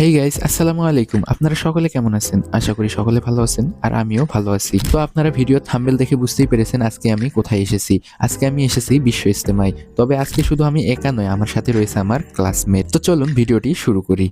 Hey guys আসসালামু আলাইকুম। আপনারা সকলে কেমন আছেন? আশা করি সকলে ভালো আছেন আর আমিও ভালো আছি। তো আপনারা ভিডিও থাম্বেল দেখে বুঝতেই পেরেছেন আজকে আমি কোথায় এসেছি। আজকে আমি এসেছি বিশ্ব ইস্তেমায় তবে আজকে শুধু আমি একা নয়, আমার সাথে রয়েছে আমার ক্লাসমেট তো চলুন ভিডিওটি শুরু করি।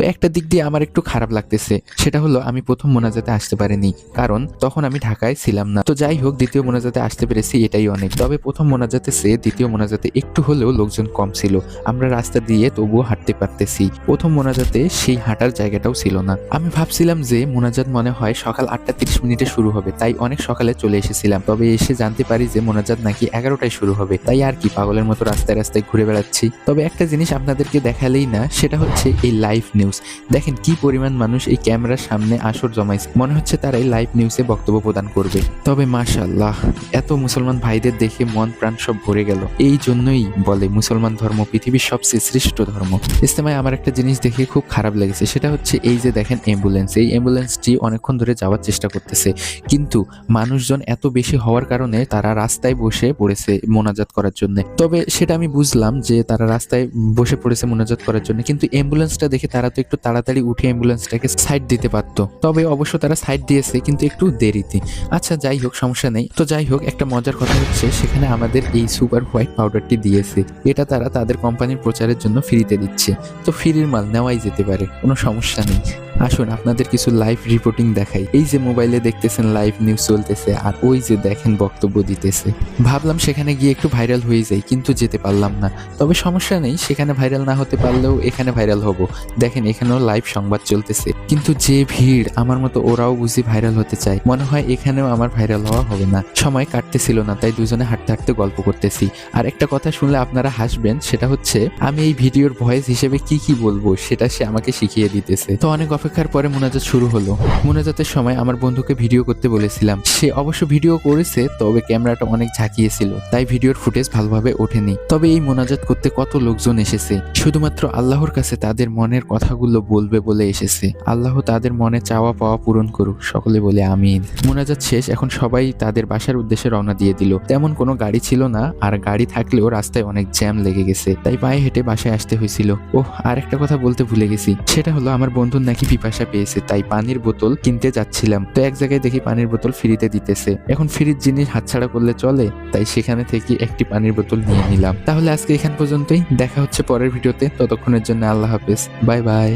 তো একটা দিক দিয়ে আমার একটু খারাপ লাগতেছে। সেটা হলো আমি প্রথম মোনাজাতে আসতে পারিনি, কারণ তখন আমি ঢাকায় ছিলাম না। তো যাই হোক, দ্বিতীয় মোনাজাতে আসতে পেরেছি, এটাই অনেক। তবে প্রথম মোনাজাতে সে দ্বিতীয় মোনাজাতে একটু হলেও লোকজন কম ছিল। আমরা রাস্তা দিয়ে তবুও হাঁটতে পারতেছি। প্রথম মোনাজাতে সেই হাঁটার জায়গাটাও ছিল না। আমি ভাবছিলাম যে মোনাজাত মনে হয় সকাল আটটা তিরিশ মিনিটে শুরু হবে, তাই অনেক সকালে চলে এসেছিলাম। তবে এসে জানতে পারি যে মোনাজাত নাকি এগারোটায় শুরু হবে, তাই আর কি পাগলের মতো রাস্তায় রাস্তায় ঘুরে বেড়াচ্ছি। তবে একটা জিনিস আপনাদেরকে দেখালেই না, সেটা হচ্ছে এই লাইভ নিউজ দেখেন কি পরিমাণ মানুষ এই ক্যামেরার সামনে আসর জমাইছে। মনে হচ্ছে তারাই লাইভ নিউজে বক্তব্য প্রদান করবে। তবে মাশাল্লাহ এত মুসলমান ভাইদের দেখে মন প্রাণ সব ভরে গেল। এই জন্যই বলে মুসলমান ধর্ম পৃথিবীর সবচেয়ে শ্রেষ্ঠ ধর্ম। ইস্তেমায় আমার একটা জিনিস দেখে খুব খারাপ লেগেছে, সেটা হচ্ছে এই যে দেখেন অ্যাম্বুলেন্স এই অ্যাম্বুলেন্সটি অনেকক্ষণ ধরে যাওয়ার চেষ্টা করতেছে। কিন্তু মানুষজন এত বেশি হওয়ার কারণে তারা রাস্তায় বসে পড়েছে মোনাজাত করার জন্য। তবে সেটা আমি বুঝলাম যে তারা রাস্তায় বসে পড়েছে মোনাজাত করার জন্য, কিন্তু অ্যাম্বুলেন্সটা দেখে তারা তো একটু তাড়াতাড়ি উঠে অ্যাম্বুলেন্সটাকে সাইড দিতে পারত। তবে অবশ্য তারা সাইড দিয়েছে, কিন্তু একটু দেরিতে। আচ্ছা যাই হোক, সমস্যা নেই। তো যাই হোক, একটা মজার কথা হচ্ছে, সেখানে আমাদের এই সুপার হোয়াইট পাউডারটি দিয়েছে। এটা তারা তাদের কোম্পানির প্রচারের জন্য ফ্রিতে দিচ্ছে। তো ফ্রির মাল নেওয়াই যেতে পারে, কোনো সমস্যা নেই। আসুন, আপনাদের কিছু লাইভ রিপোর্টিং দেখাই। এই যে মোবাইলে দেখতেছেন লাইভ নিউজ চলতেছে আর ওই যে দেখেন বক্তব্য দিতেছে। ভাবলাম সেখানে গিয়ে একটু ভাইরাল হয়ে যাই, কিন্তু যেতে পারলাম না। তবে সমস্যা নেই, সেখানে ভাইরাল না হতে পারলেও এখানে ভাইরাল হব। দেখেন, এখানেও লাইভ সংবাদ চলতেছে। কিন্তু যে ভিড়, আমার মতো ওরাও বুঝি ভাইরাল হতে চায়। মনে হয় এখানেও আমার ভাইরাল হওয়া হবে না। সময় কাটতেছিল না, তাই দুজনে হাঁটতে হাঁটতে গল্প করতেছি। আর একটা কথা শুনলে আপনারা হাসবেন, সেটা হচ্ছে, আমি এই ভিডিওর ভয়েস হিসেবে কি কি বলব, সেটা সে আমাকে শিখিয়ে দিতেছে। তো অনেক অপেক্ষার পরে মোনাজাত শুরু হলো। মোনাজাতের সময় আমার বন্ধুকে ভিডিও করতে বলেছিলাম। সে অবশ্য ভিডিও করেছে, তবে ক্যামেরাটা অনেক ঝাঁকিয়েছিল, তাই ভিডিওর ফুটেজ ভালোভাবে ওঠেনি। তবে এই মোনাজাত করতে কত লোকজন এসেছে? শুধুমাত্র আল্লাহর কাছে তাদের মনের কথাগুলো বলবে বলে এসেছে। আল্লাহ তাদের মনে চাওয়া পাওয়া পূরণ করুক, সকলে বলে আমিন। মোনাজাত শেষ, এখন সবাই তাদের বাসার উদ্দেশ্যে রওনা দিয়ে দিল। তেমন কোনো গাড়ি ছিল না, আর গাড়ি থাকলেও রাস্তায় অনেক জ্যাম লেগে গেছে, তাই পায়ে হেঁটে বাসায় আসতে হয়েছিল। ওহ আর একটা কথা বলতে ভুলে গেছি। সেটা হলো, আমার বন্ধুর নাকি পিপাসা পেয়েছে, তাই পানির বোতল কিনতে যাচ্ছিলাম। তো এক জায়গায় দেখি পানির বোতল ফ্রিতে দিতেছে। এখন ফ্রির জিনিস হাতছাড়া করলে চলে, তাই সেখানে থেকে একটি পানির বোতল নিয়ে নিলাম। তাহলে আজকে এখান পর্যন্তই। দেখা হচ্ছে পরের ভিডিওতে। ততক্ষণের জন্য আল্লাহ হাফেজ। Bye bye.